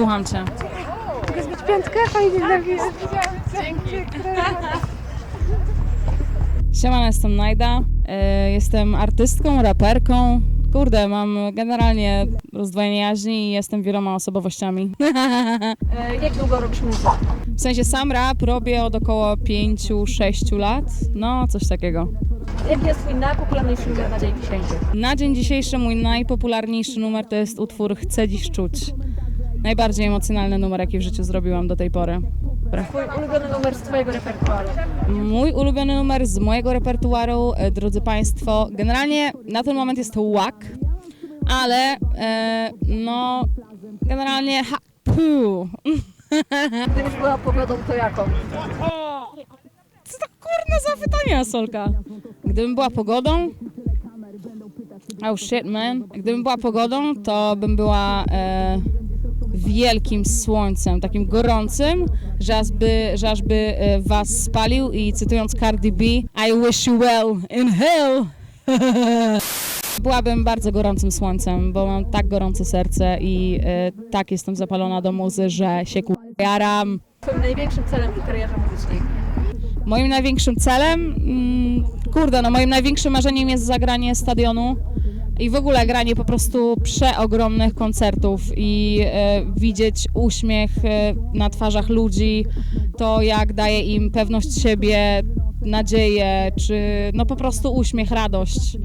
słucham cię. Mogę zbić piątkę? Fajnie napisać. Siemano, jestem Najda. E, Jestem artystką, raperką. Kurde, mam generalnie rozdwojenie jaźni i jestem wieloma osobowościami. E, jak długo robisz muzykę? W sensie sam rap robię od około 5-6 lat. No, coś takiego. Jaki jest twój najpopularniejszy numer na dzień dzisiejszy? Na dzień dzisiejszy mój najpopularniejszy numer to jest utwór Chcę dziś czuć. Najbardziej emocjonalny numer, jaki w życiu zrobiłam do tej pory. Twój ulubiony numer z twojego repertuaru? Mój ulubiony numer z mojego repertuaru, e, drodzy Państwo, generalnie na ten moment jest to łak, ale e, no generalnie ha, pu. Gdybyś była pogodą, to jaką? Co to kurna za pytanie, Solka? Gdybym była pogodą... Oh shit, man. Gdybym była pogodą, to bym była e, wielkim słońcem, takim gorącym, że aż by, że e, was spalił i cytując Cardi B, I wish you well in hell. Byłabym bardzo gorącym słońcem, bo mam tak gorące serce i e, tak jestem zapalona do muzy, że się jaram. Twoim największym celem w karierze muzycznej? Moim największym celem, mm, kurde, no moim największym marzeniem jest zagranie stadionu i w ogóle granie po prostu przeogromnych koncertów i e, widzieć uśmiech e, na twarzach ludzi, to jak daje im pewność siebie, nadzieję, czy no po prostu uśmiech, radość.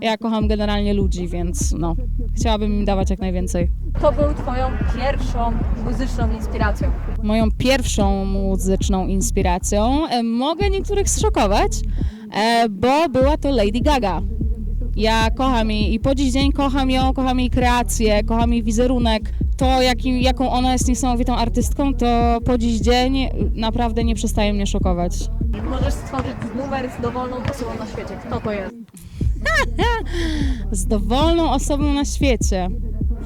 Ja kocham generalnie ludzi, więc no, chciałabym im dawać jak najwięcej. Kto był twoją pierwszą muzyczną inspiracją? moją pierwszą muzyczną inspiracją. E, Mogę niektórych zszokować, e, bo była to Lady Gaga. Ja kocham jej i po dziś dzień kocham ją, kocham jej kreację, kocham jej wizerunek. To, jakim, jaką ona jest niesamowitą artystką, to po dziś dzień naprawdę nie przestaje mnie szokować. Możesz stworzyć numer z dowolną osobą na świecie. Kto to jest? Z dowolną osobą na świecie.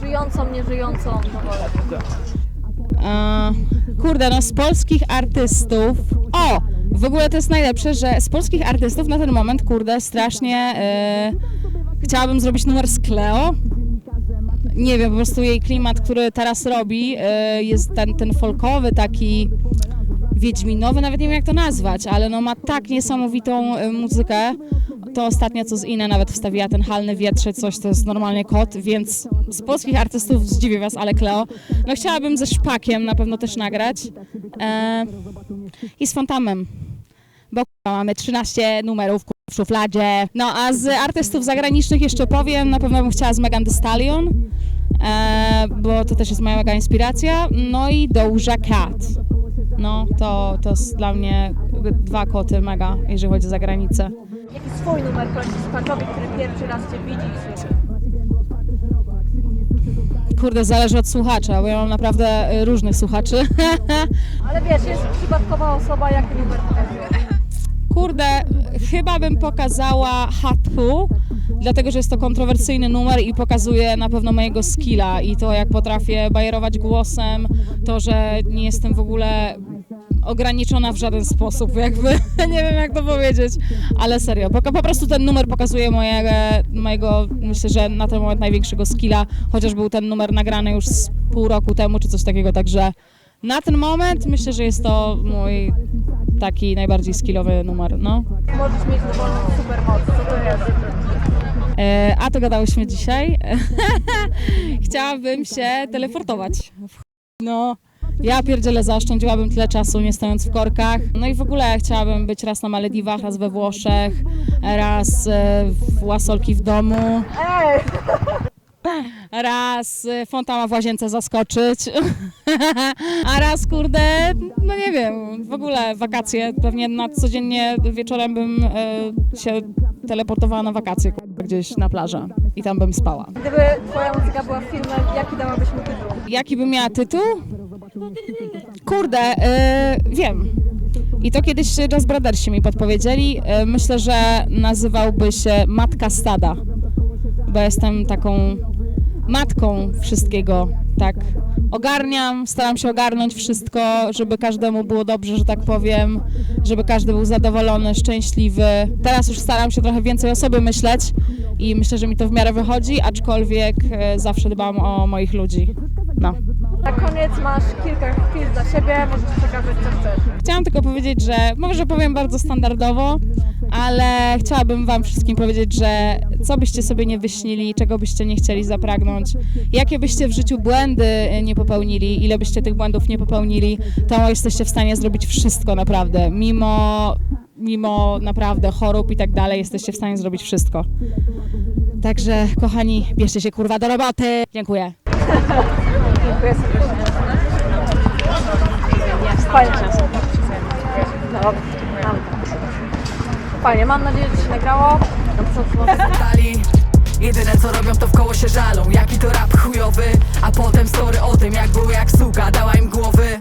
Żyjącą, nieżyjącą, dowolną. Kurde, no z polskich artystów. O! W ogóle to jest najlepsze, że z polskich artystów na ten moment, kurde, strasznie e, chciałabym zrobić numer z Cleo. Nie wiem, po prostu jej klimat, który teraz robi, e, jest ten, ten folkowy, taki wiedźminowy, nawet nie wiem jak to nazwać, ale no ma tak niesamowitą e, muzykę. To ostatnio co z Ine nawet wstawiła ten halny wietrze, coś to jest normalnie kot, więc z polskich artystów zdziwię was, ale Cleo. No chciałabym ze Szpakiem na pewno też nagrać e, i z Fontamem, bo mamy 13 numerów w szufladzie. No a z artystów zagranicznych jeszcze powiem, na pewno bym chciała z Megan Thee Stallion, e, bo to też jest moja mega inspiracja, no i Doja Cat. No to, to jest dla mnie dwa koty mega, jeżeli chodzi o zagranicę. Jaki swój numer polecisz Spakowi, który pierwszy raz cię widzi i słyszy? Kurde, zależy od słuchacza, bo ja mam naprawdę y, różnych słuchaczy. Ale wiesz, jest przypadkowa osoba, jaki numer pokazuje. Kurde, chyba bym pokazała Hatfu, dlatego że jest to kontrowersyjny numer i pokazuje na pewno mojego skilla i to jak potrafię bajerować głosem, to, że nie jestem w ogóle ograniczona w żaden sposób, jakby, nie wiem jak to powiedzieć, ale serio, po, po prostu ten numer pokazuje mojego, mojego, myślę, że na ten moment największego skilla, chociaż był ten numer nagrany już z pół roku temu, czy coś takiego, także na ten moment myślę, że jest to mój taki najbardziej skillowy numer, no. Możesz mieć dowolną supermoc. Co to jest? E, a to gadałyśmy dzisiaj. Chciałabym się teleportować. No, ja pierdzielę, zaoszczędziłabym tyle czasu nie stojąc w korkach. No i w ogóle chciałabym być raz na Malediwach, raz we Włoszech, raz e, w łasolki w domu, Ej! Raz e, fontana w łazience zaskoczyć, a raz kurde, no nie wiem, w ogóle wakacje. Pewnie na codziennie wieczorem bym e, się teleportowała na wakacje gdzieś na plażę i tam bym spała. Gdyby twoja muzyka była filmem, jaki dałabyś mu tytuł? Jaki bym miała tytuł? Kurde, e, wiem. I to kiedyś Jazz Brothersi mi podpowiedzieli. Myślę, że nazywałby się Matka Stada, bo jestem taką matką wszystkiego, tak. Ogarniam, staram się ogarnąć wszystko, żeby każdemu było dobrze, że tak powiem, żeby każdy był zadowolony, szczęśliwy. Teraz już staram się trochę więcej o sobie myśleć i myślę, że mi to w miarę wychodzi, aczkolwiek e, zawsze dbam o moich ludzi. No. Na koniec masz kilka chwil dla siebie, możesz przekazać co chcesz. Chciałam tylko powiedzieć, że może powiem bardzo standardowo, ale chciałabym Wam wszystkim powiedzieć, że co byście sobie nie wyśnili, czego byście nie chcieli zapragnąć, jakie byście w życiu błędy nie popełnili, ile byście tych błędów nie popełnili, to jesteście w stanie zrobić wszystko naprawdę. Mimo, mimo naprawdę chorób i tak dalej, jesteście w stanie zrobić wszystko. Także, kochani, bierzcie się kurwa do roboty. Dziękuję. Dziękuję serdecznie. Fajnie. Dobra, mam to. Fajnie, mam nadzieję, że się nagrało. Na początku dali Jedyne co robią to w koło się żalą. Jaki to rap chujowy A potem story o tym jak było jak suka. Dała im głowy